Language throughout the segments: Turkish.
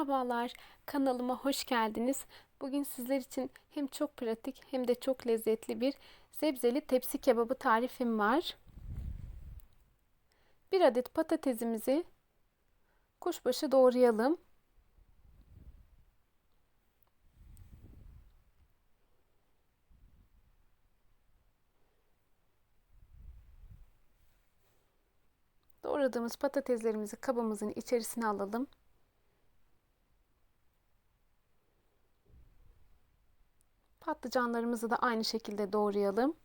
Merhabalar, kanalıma hoş geldiniz. Bugün sizler için hem çok pratik hem de çok lezzetli bir sebzeli tepsi kebabı tarifim var. Bir adet patatesimizi kuşbaşı doğrayalım. Doğradığımız patateslerimizi kabımızın içerisine alalım. Patlıcanlarımızı da aynı şekilde doğrayalım.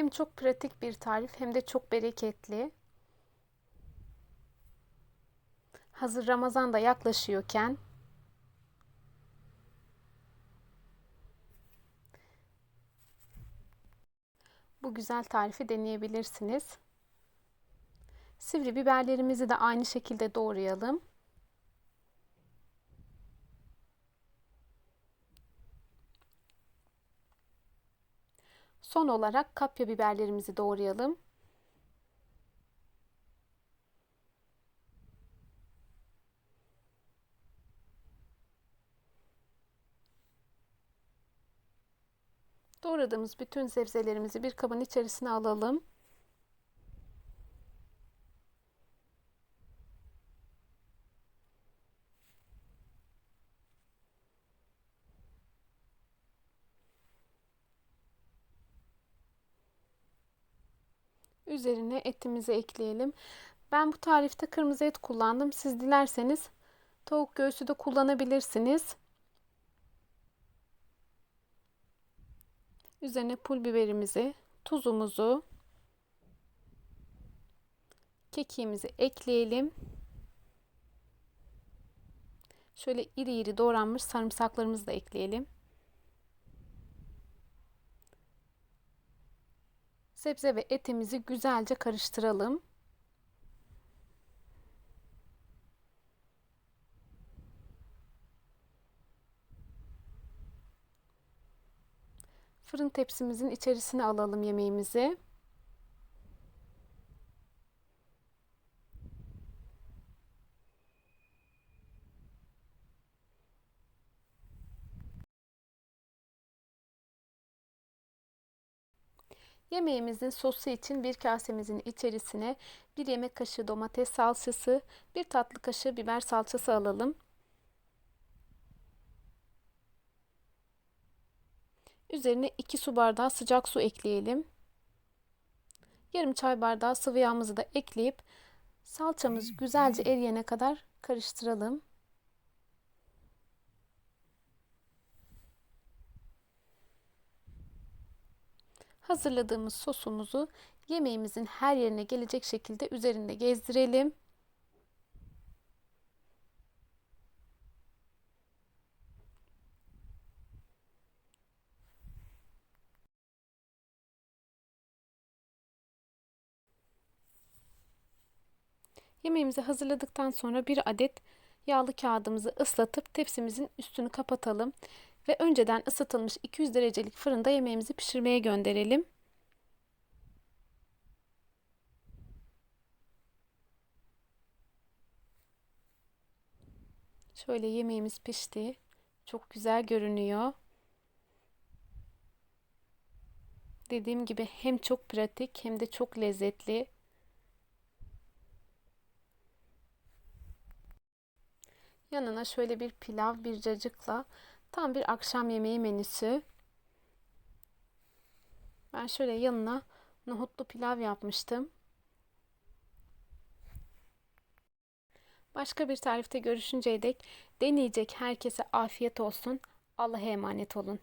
Hem çok pratik bir tarif hem de çok bereketli. Hazır Ramazan da yaklaşıyorken bu güzel tarifi deneyebilirsiniz. Sivri biberlerimizi de aynı şekilde doğrayalım. Son olarak kapya biberlerimizi doğrayalım. Doğradığımız bütün sebzelerimizi bir kabın içerisine alalım. Üzerine etimizi ekleyelim. Ben bu tarifte kırmızı et kullandım. Siz dilerseniz tavuk göğsü de kullanabilirsiniz. Üzerine pul biberimizi, tuzumuzu, kekiğimizi ekleyelim. Şöyle iri iri doğranmış sarımsaklarımızı da ekleyelim. Sebze ve etimizi güzelce karıştıralım. Fırın tepsimizin içerisine alalım yemeğimizi. Yemeğimizin sosu için bir kasemizin içerisine bir yemek kaşığı domates salçası, bir tatlı kaşığı biber salçası alalım. Üzerine 2 su bardağı sıcak su ekleyelim. Yarım çay bardağı sıvı yağımızı da ekleyip salçamız güzelce eriyene kadar karıştıralım. Hazırladığımız sosumuzu yemeğimizin her yerine gelecek şekilde üzerinde gezdirelim. Yemeğimizi hazırladıktan sonra bir adet yağlı kağıdımızı ıslatıp tepsimizin üstünü kapatalım ve önceden ısıtılmış 200 derecelik fırında yemeğimizi pişirmeye gönderelim. Şöyle yemeğimiz pişti. Çok güzel görünüyor. Dediğim gibi hem çok pratik hem de çok lezzetli. Yanına şöyle bir pilav, bir cacıkla tam bir akşam yemeği menüsü. Ben şöyle yanına nohutlu pilav yapmıştım. Başka bir tarifte görüşünceye dek deneyecek herkese afiyet olsun. Allah'a emanet olun.